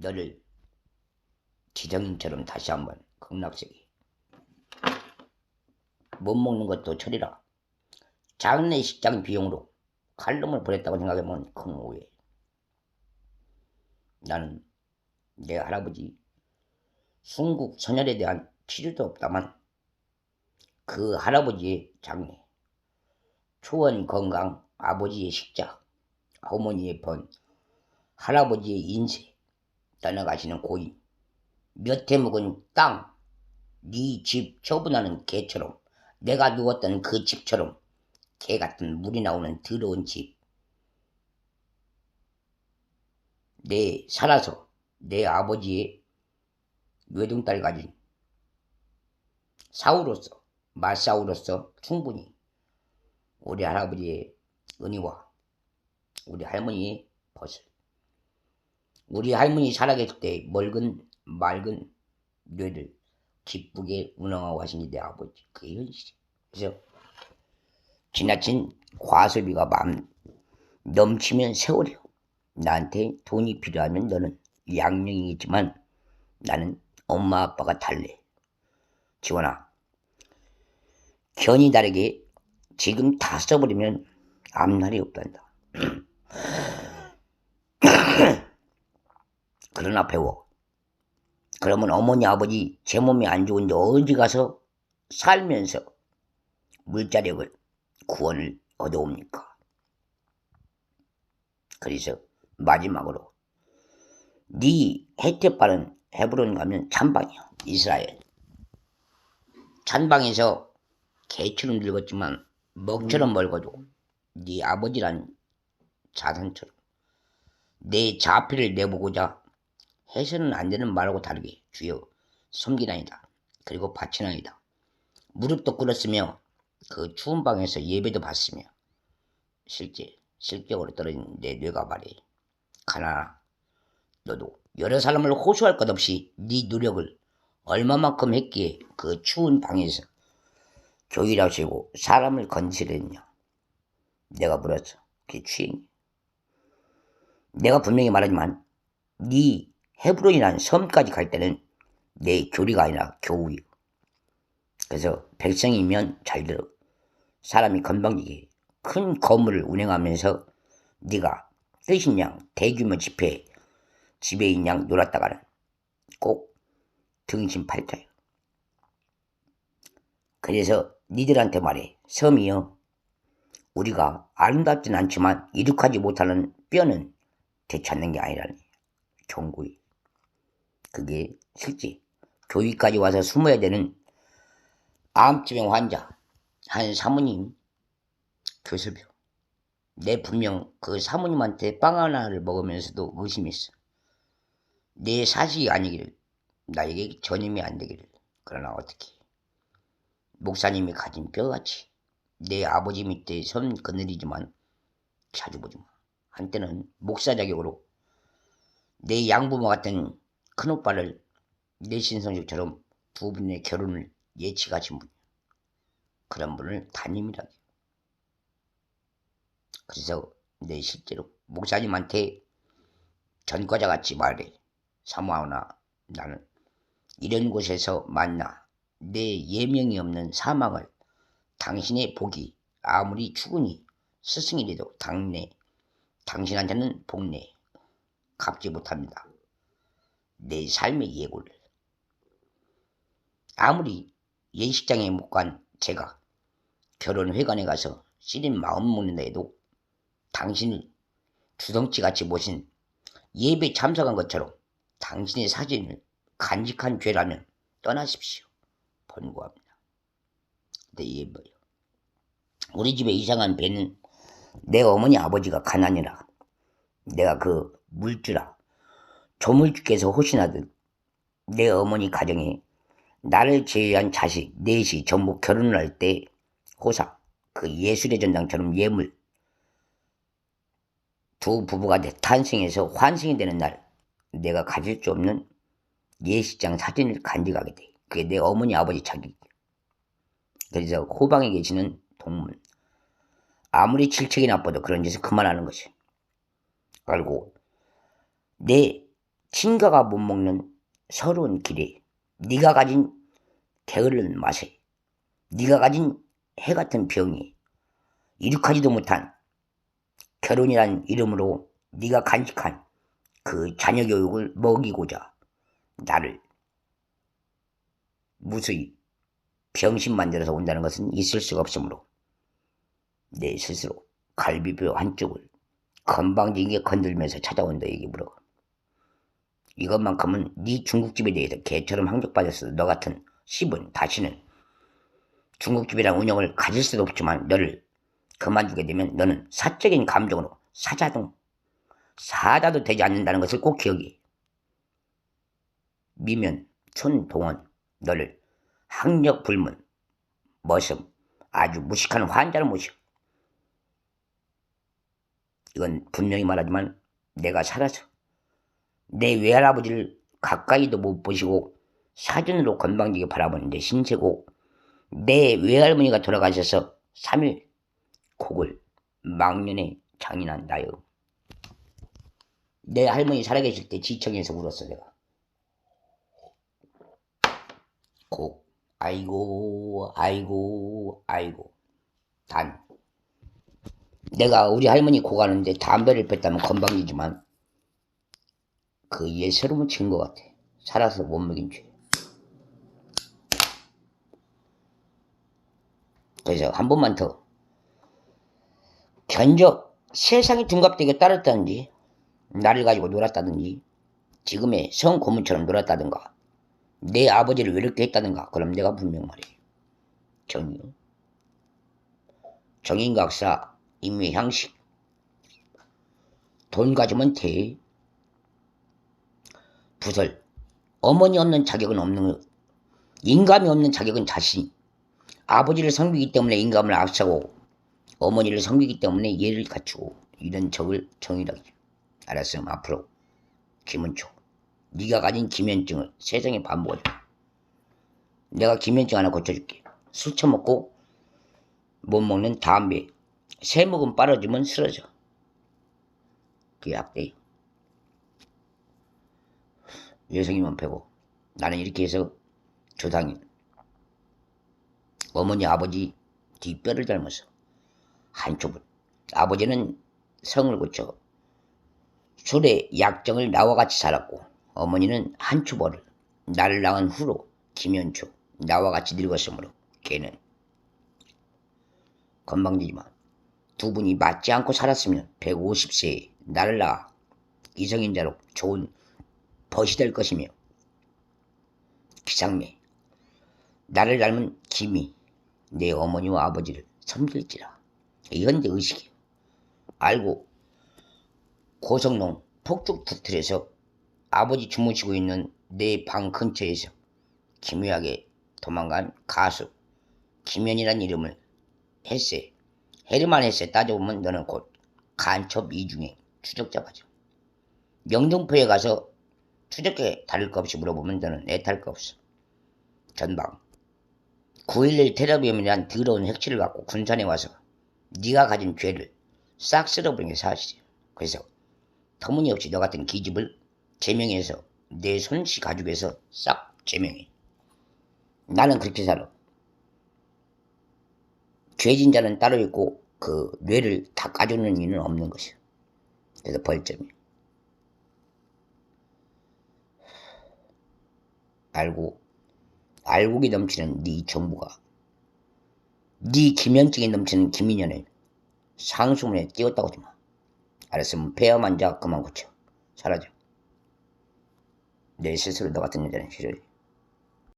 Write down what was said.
너를 지정인처럼 다시 한번 극락세계 못 먹는 것도 처리라. 장례 식장 비용으로 칼럼을 보냈다고 생각하면 큰 오해. 나는 내 할아버지 순국 선열에 대한 치료도 없다만 그 할아버지의 장례 초원 건강 아버지의 식자 어머니의 번 할아버지의 인세 떠나가시는 고인 몇 해 묵은 땅, 네 집 처분하는 개처럼 내가 누웠던 그 집처럼 개 같은 물이 나오는 더러운 집. 내 살아서 내 아버지의 외동딸 가진 사우로서 마사우로서 충분히 우리 할아버지의 은혜와 우리 할머니의 벗을 우리 할머니 살아계실 때 멀건 맑은 뇌를 기쁘게 운영하고 하시니 내 아버지. 그게 현실이야 그래서 지나친 과소비가 마음 넘치면 세월이요 나한테 돈이 필요하면 너는 양령이겠지만 나는 엄마 아빠가 달래. 지원아 견이 다르게 지금 다 써버리면 앞날이 없단다 그러나 배워. 그러면 어머니 아버지 제 몸이 안 좋은데 어디 가서 살면서 물자력을 구원을 얻어옵니까? 그래서 마지막으로 네 혜택 받은 헤브론 가면 찬방이야 이스라엘. 찬방에서 개처럼 늙었지만 먹처럼 멀거도 네 아버지란 자산처럼 내 자필을 내보고자 해서는 안 되는 말하고 다르게 주여 섬기나이다. 그리고 바치나이다. 무릎도 꿇었으며 그 추운 방에서 예배도 받으며 실제 실격으로 떨어진 내 뇌가 말해 가나나 너도 여러 사람을 호소할 것 없이 네 노력을 얼마만큼 했기에 그 추운 방에서 조일하시고 사람을 건지렸냐 내가 물었어 그게 취행이야 내가 분명히 말하지만 네 헤브론이라는 섬까지 갈 때는 내 교리가 아니라 교우요. 그래서 백성이면 잘 들어. 사람이 건방지게 큰 건물을 운행하면서 네가 뜻인 양 대규모 집회 지배인 양 놀았다가는 꼭 등신 팔자요. 그래서 니들한테 말해 섬이여 우리가 아름답진 않지만 이룩하지 못하는 뼈는 되찾는 게 아니라니 경고이 그게 실제 교위까지 와서 숨어야 되는 암증병 환자 한 사모님 교수병 내 분명 그 사모님한테 빵 하나를 먹으면서도 의심했어. 내 사실이 아니기를 나에게 전임이 안 되기를. 그러나 어떻게? 목사님이 가진 뼈같이 내 아버지 밑에 선 그늘이지만 자주 보지마. 한때는 목사 자격으로 내 양부모 같은 큰오빠를 내 신성식처럼 두 분의 결혼을 예치하신 분 그런 분을 담임이라고. 그래서 내 실제로 목사님한테 전과자 같이 말해 사모하나 나는 이런 곳에서 만나 내 예명이 없는 사망을 당신의 복이 아무리 죽으니 스승이라도 당내 당신한테는 복내 갚지 못합니다. 내 삶의 예고를. 아무리 예식장에 못 간 제가 결혼회관에 가서 씨린 마음 먹는다 해도 당신을 주덩치같이 모신 예배 참석한 것처럼 당신의 사진을 간직한 죄라면 떠나십시오. 번고합니다. 내 예배요. 우리 집에 이상한 배는 내 어머니 아버지가 가난이라 내가 그 물주라 조물주께서 호신하듯 내 어머니 가정에 나를 제외한 자식 넷이 전부 결혼을 할 때 호사 그 예술의 전당처럼 예물 두 부부가 탄생해서 환생이 되는 날 내가 가질 수 없는 예식장 사진을 간직하게 돼. 그게 내 어머니 아버지 자기. 그래서 호방에 계시는 동문 아무리 질책이 나빠도 그런 짓을 그만하는 것이. 알고 내 친가가 못 먹는 서러운 길에 네가 가진 게으른 맛에 네가 가진 해 같은 병이 이룩하지도 못한 결혼이란 이름으로 네가 간직한 그 자녀 교육을 먹이고자 나를 무수히 병신 만들어서 온다는 것은 있을 수가 없으므로 내 스스로 갈비뼈 한쪽을 건방지게 건들면서 찾아온 너에게 물어. 이것만큼은 네 중국집에 대해서 개처럼 항적받았어도 너 같은 씹은 다시는 중국집이란 운영을 가질 수도 없지만 너를 그만두게 되면 너는 사적인 감정으로 사자동 사자도 되지 않는다는 것을 꼭 기억해. 미면 촌동원 너를 학력 불문 머슴 아주 무식한 환자를 모셔. 이건 분명히 말하지만 내가 살아서 내 외할아버지를 가까이도 못 보시고 사진으로 건방지게 바라보는 내 신세고 내 외할머니가 돌아가셔서 3일 곡을 망년에 장인한 나요. 내 할머니 살아계실 때 지청에서 울었어 내가. 곡 아이고 아이고 아이고 단 내가 우리 할머니 고가는데 담배를 폈다면 건방지지만 그 예스름은 친것 같아. 살아서 못 먹인 죄. 그래서 한 번만 더. 견적 세상이 둔갑되게 따랐다든지 나를 가지고 놀았다든지 지금의 성 고문처럼 놀았다든가 내 아버지를 외롭게 했다든가 그럼 내가 분명 말해 정의 정인각사 임의향식. 돈 가지면 돼 부설 어머니 없는 자격은 없는 인감이 없는 자격은 자신 아버지를 섬기기 때문에 인감을 앞서고 어머니를 섬기기 때문에 예를 갖추고 이런 적을 정의라고 알았으면 앞으로 김은초. 네가 가진 기면증을 세상에 반복하지 마. 내가 기면증 하나 고쳐줄게. 술 처먹고 못 먹는 담배. 세 모금 빨아주면 쓰러져. 그게 약대 여성이면 패고. 나는 이렇게 해서 조상인. 어머니 아버지 뒷뼈를 닮아서 한쪽을. 아버지는 성을 고쳐 술의 약정을 나와 같이 살았고 어머니는 한초벌을. 나를 낳은 후로 김연초 나와 같이 늙었으므로 걔는 건방지지만 두 분이 맞지 않고 살았으면 150세에 나를 낳아 이성인자로 좋은 벗이 될 것이며. 기상매 나를 닮은 김이 내 어머니와 아버지를 섬길지라. 이건 내 의식이야 알고 고성농 폭죽 툭틀에서 아버지 주무시고 있는 내 방 근처에서 기묘하게 도망간 가수 김연이란 이름을 했세. 헤르만 헤세. 따져보면 너는 곧 간첩 이중에 추적자 가죠 명동포에 가서 추적해 다를 것 없이 물어보면 너는 애탈 거 없어 전방 9.11 테러비움이란 더러운 핵실을 갖고 군산에 와서 네가 가진 죄를 싹 쓸어버린 게 사실이야 그래서 터무니없이 너 같은 기집을 제명해서 내 손씨 가죽에서 싹 제명해. 나는 그렇게 살아. 죄진 자는 따로 있고 그 뇌를 다 까주는 이는 없는 것이야. 그래서 벌점이야. 알고 알고기 넘치는 네 정부가 네 기면증이 넘치는 김인현을 상수문에 띄웠다고 하지 마. 알았으면 폐암 환자 그만 고쳐. 사라져. 내 스스로 너 같은 여자는 싫어해.